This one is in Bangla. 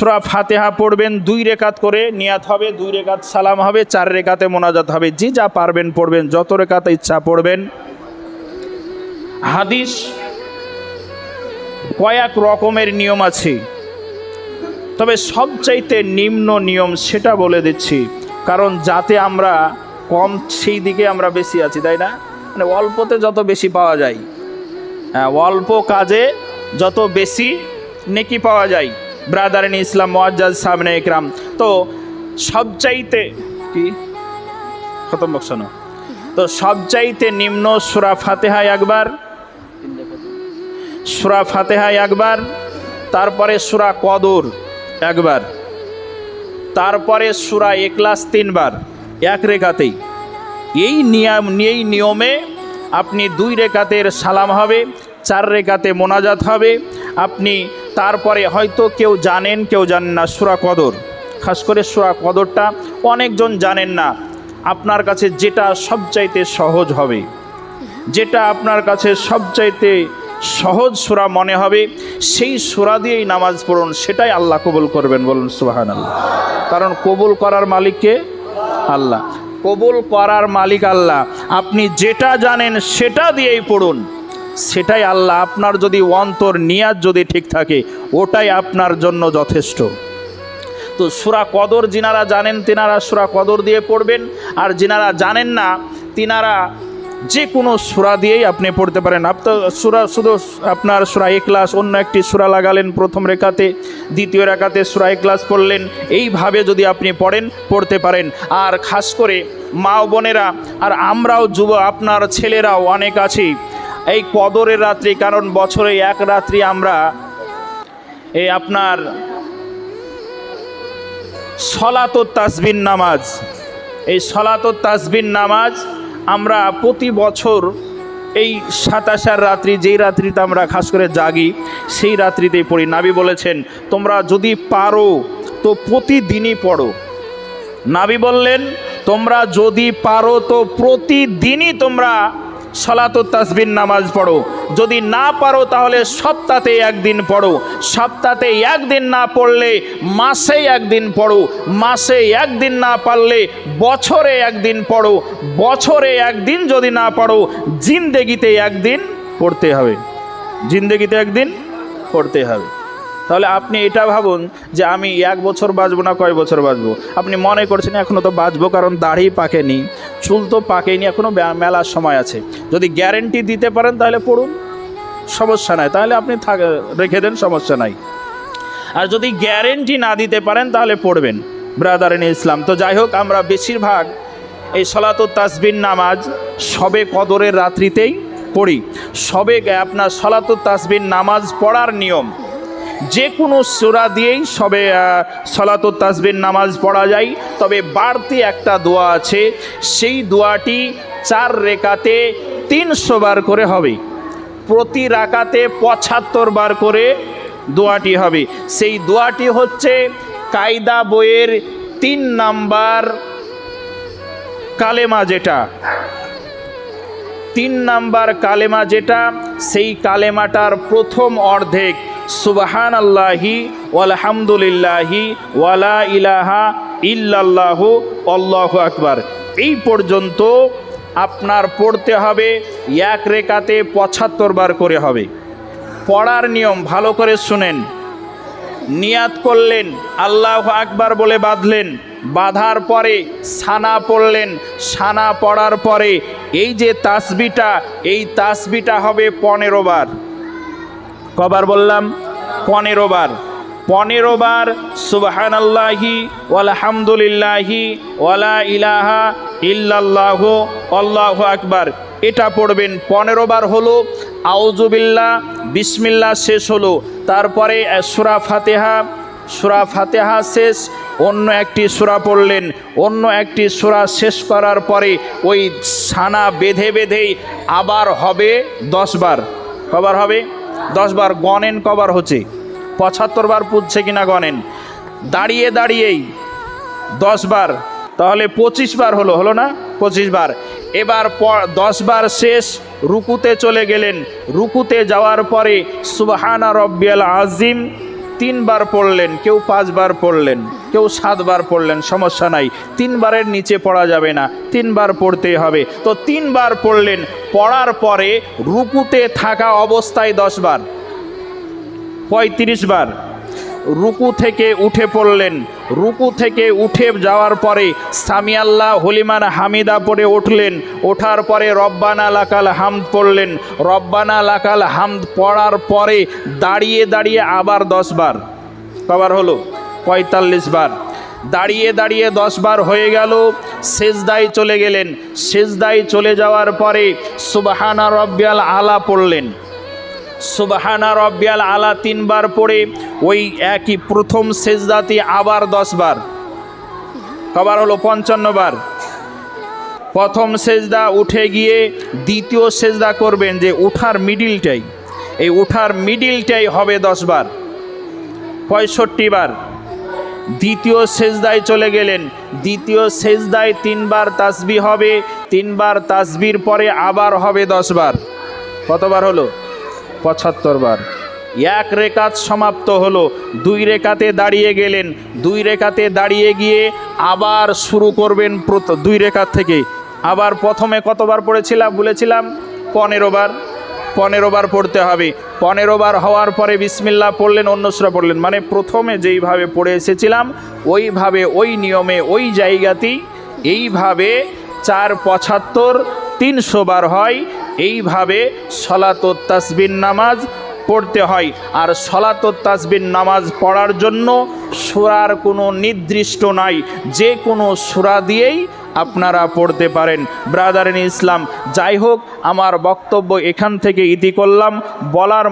সুরা ফাতেহা পড়বেন, দুই রেকাত করে নিয়াত হবে, দুই রেকাত সালাম হবে, চার রেকাতে মোনাজাত হবে। যে যা পারবেন পড়বেন, যত রেকাতে ইচ্ছা পড়বেন। হাদিস কয়েক রকমের নিয়ম আছে। তবে সবচাইতে নিম্ন নিয়ম সেটা বলে দিচ্ছি, কারণ যাতে আমরা কম, সেই দিকে আমরা বেশি আছি, তাই না? মানে অল্পতে যত বেশি পাওয়া যায়। হ্যাঁ অল্প কাজে যত বেশি নেকি পাওয়া যায়। ব্রাদার ইন ইসলাম, মোয়াজ্জাজ সামনে একরাম। তো সবচাইতে কি? খতম বকশানো তো সবচাইতে নিম্ন সুরা ফাতেহা একবার। সুরা ফাতেহা একবার। তারপরে সুরা কদর একবার। তারপরে সুরা একলাস তিনবার, এক রেখাতেই। এই নিয়ম, এই নিয়মে আপনি দুই রেখাতের সালাম হবে, চার রেখাতে মোনাজাত হবে। আপনি তারপরে হয়তো কেউ জানেন কেউ জানেন না সুরা কদর। খাস করে সুরা কদরটা অনেকজন জানেন না। আপনার কাছে যেটা সবচাইতে সহজ হবে, যেটা আপনার কাছে সবচাইতে সহজ সুরা মনে হবে, সেই সুরা দিয়েই নামাজ পড়ুন, সেটাই আল্লাহ কবুল করবেন বলুন সুবাহান আল্লাহ কারণ কবুল করার মালিককে আল্লাহ। কবুল করার মালিক আল্লাহ। আপনি যেটা জানেন সেটা দিয়েই পড়ুন। সেটাই আল্লাহ আপনার যদি অন্তর নিয়াজ যদি ঠিক থাকে, ওটাই আপনার জন্য যথেষ্ট। তো সুরা কদর যিনারা জানেন তিনারা সুরা কদর দিয়ে পড়বেন, আর যিনারা জানেন না, তিনারা যে কোনো সুরা দিয়েই আপনি পড়তে পারেন। আপনার সুরা শুধু আপনার সুরা ক্লাস অন্য একটি সুরা লাগালেন প্রথম রেখাতে, দ্বিতীয় রেখাতে সুরা ক্লাস পড়লেন, এইভাবে যদি আপনি পড়েন, পড়তে পারেন। আর খাস করে মা বোনেরা, আর আমরাও যুব আপনার ছেলেরাও অনেক আছি এই কদরের রাত্রি, কারণ বছরে এক রাত্রি আমরা এই আপনার সলাত তাসবিন নামাজ, এই সলাত তাসবিন নামাজ আমরা প্রতি বছর এই সাতাশার রাত্রি, যেই রাত্রিতে আমরা খাস করে জাগি, সেই রাত্রিতেই পড়ি। নাবি বলেছেন, তোমরা যদি পারো, তো প্রতিদিনই পড়ো। নাবি বললেন, তোমরা যদি পারো, তো প্রতিদিনই তোমরা সলাত তাসবিন নামাজ পড়ো। যদি না পারো তাহলে সপ্তাহে একদিন পড়ো। সপ্তাহে একদিন না পড়লে মাসে একদিন পড়ো। মাসে একদিন না পারলে বছরে একদিন পড়ো। বছরে একদিন যদি না পড়ো জিন্দেগিতে একদিন পড়তে হবে। জিন্দেগিতে একদিন পড়তে হবে। তাহলে আপনি এটা ভাবুন যে আমি এক বছর বাঁচবো না কয় বছর বাঁচবো? আপনি মনে করছেন এখনও তো বাঁচবো কারণ দাড়ি পাকেনি। চুল তো পাকেনি এখনও মেলার সময় আছে। যদি গ্যারেন্টি দিতে পারেন তাহলে পড়ুন, সমস্যা নাই। তাহলে আপনি রেখে দেন, সমস্যা নাই। আর যদি গ্যারেন্টি না দিতে পারেন তাহলে পড়বেন ব্রাদার ইন ইসলাম তো যাই হোক, আমরা বেশিরভাগ এই সলাত তাসবিন নামাজ সবে কদরের রাত্রিতেই পড়ি। সবে আপনার সলাত তাসবিন নামাজ পড়ার নিয়ম যে কোনো সুরা দিয়েই সবে সলাত তাসবিন নামাজ পড়া যায়। তবে বাড়তি একটা দোয়া আছে, সেই দোয়াটি চার রেখাতে তিনশো বার করে হবে। প্রতি রাকাতে পঁচাত্তর বার করে দোয়াটি হবে। সেই দোয়াটি হচ্ছে কায়দা বইয়ের তিন নাম্বার কালেমা যেটা। তিন নাম্বার কালেমা যেটা, সেই কালেমাটার প্রথম অর্ধেক সুবাহান আল্লাহি ওয়ালহামদুলিল্লাহি ওয়ালা ইলাহা ইল্লাল্লাহু, আল্লাহু আকবার। এই পর্যন্ত আপনার পড়তে হবে, এক রেখাতে পঁচাত্তর বার করে হবে। পড়ার নিয়ম ভালো করে শুনেন। নিয়াত করলেন, আল্লাহ আকবার বলে বাঁধলেন, বাঁধার পরে সানা পড়লেন, সানা পড়ার পরে এই যে তাসবিটা, এই তাসবিটা হবে পনেরো বার। কবার বললাম? পনেরো বার। পনেরো বার সুবাহান আল্লাহি আলহামদুলিল্লাহি ওয়ালা ইলাহা ইল্লাল্লাহ, আল্লাহ আকবার। এটা পড়বেন। পনেরো বার হলো আউজুবিল্লা বিসমিল্লা শেষ হলো। তারপরে সুরা ফাতেহা সুরা ফাতেহা শেষ, অন্য একটি সুরা পড়লেন। অন্য একটি সুরা শেষ করার পরে ওই সানা বেঁধে বেঁধেই আবার হবে দশ বার। কবার হবে? দশ বার গনেন কবার হচ্ছে। পঁচাত্তর বার পুজছে কিনা গনেন দাঁড়িয়ে দাঁড়িয়েই দশ বার তাহলে পঁচিশ বার হলো হলো না? পঁচিশ বার এবার দশ বার শেষ, রুকুতে চলে গেলেন। রুকুতে যাওয়ার পরে সুবাহানা রব্বিয়াল আজিম তিনবার পড়লেন, কেউ পাঁচবার পড়লেন। কেউ সাতবার পড়লেন, সমস্যা নাই। তিনবারের নিচে পড়া যাবে না, তিনবার পড়তে হবে। তো তিনবার পড়লেন, পড়ার পরে রুকুতে থাকা অবস্থায় দশবার পঁয়ত্রিশ বার রুকু থেকে উঠে পড়লেন। রুকু থেকে উঠে যাওয়ার পরে সামিয়াল্লাহ হলিমান হামিদা পরে উঠলেন। ওঠার পরে রব্বানা লাকাল হামদ পড়লেন। রব্বানা লাকাল হামদ পড়ার পরে দাঁড়িয়ে দাঁড়িয়ে আবার দশবার। কবার হলো? পঁয়তাল্লিশ বার। দাঁড়িয়ে দাঁড়িয়ে দশ বার হয়ে গেল, সেজদায় চলে গেলেন। সেজদায় চলে যাওয়ার পরে সুবাহানা রব্বিয়াল আলা পড়লেন। সুবাহানা রব্বিয়াল আলা তিনবার পড়ে ওই একই প্রথম সেজদাতে আবার দশবার কবার হলো পঞ্চান্ন বার। প্রথম সেজদা উঠে গিয়ে দ্বিতীয় সেজদা করবেন যে উঠার মিডিলটাই। এই উঠার মিডিলটাই হবে দশবার পঁয়ষট্টি বার। দ্বিতীয় সেজদায় চলে গেলেন। দ্বিতীয় সেজদায় তিনবার তাসবি হবে, তিনবার তাসবির পরে আবার হবে দশবার। কতবার হলো? পঁচাত্তর বার এক রেকাত সমাপ্ত হলো, দুই রেখাতে দাঁড়িয়ে গেলেন, দুই রেখাতে দাঁড়িয়ে গিয়ে আবার শুরু করবেন দুই রেখাত থেকে। আবার প্রথমে কতবার পড়েছিলাম? বলেছিলাম পনেরো বার পনেরো বার পড়তে হবে। পনেরো বার হওয়ার পরে বিসমিল্লা পড়লেন, অন্য সুরা পড়লেন। মানে প্রথমে যেইভাবে পড়ে এসেছিলাম, ওইভাবে, ওই নিয়মে, ওই জায়গাতেই এইভাবে চার পঁচাত্তর তিনশো বার হয়, এইভাবে সলাত তাসবিন নামাজ পড়তে হয়। আর সলাত তাসবিন নামাজ পড়ার জন্য সুরার কোনো নির্দিষ্ট নাই, যে কোনো সুরা দিয়েই আপনারা পড়তে পারেন। ব্রাদারিন ইসলাম যাই হোক আমার বক্তব্য এখান থেকে ইতি করলাম। বলার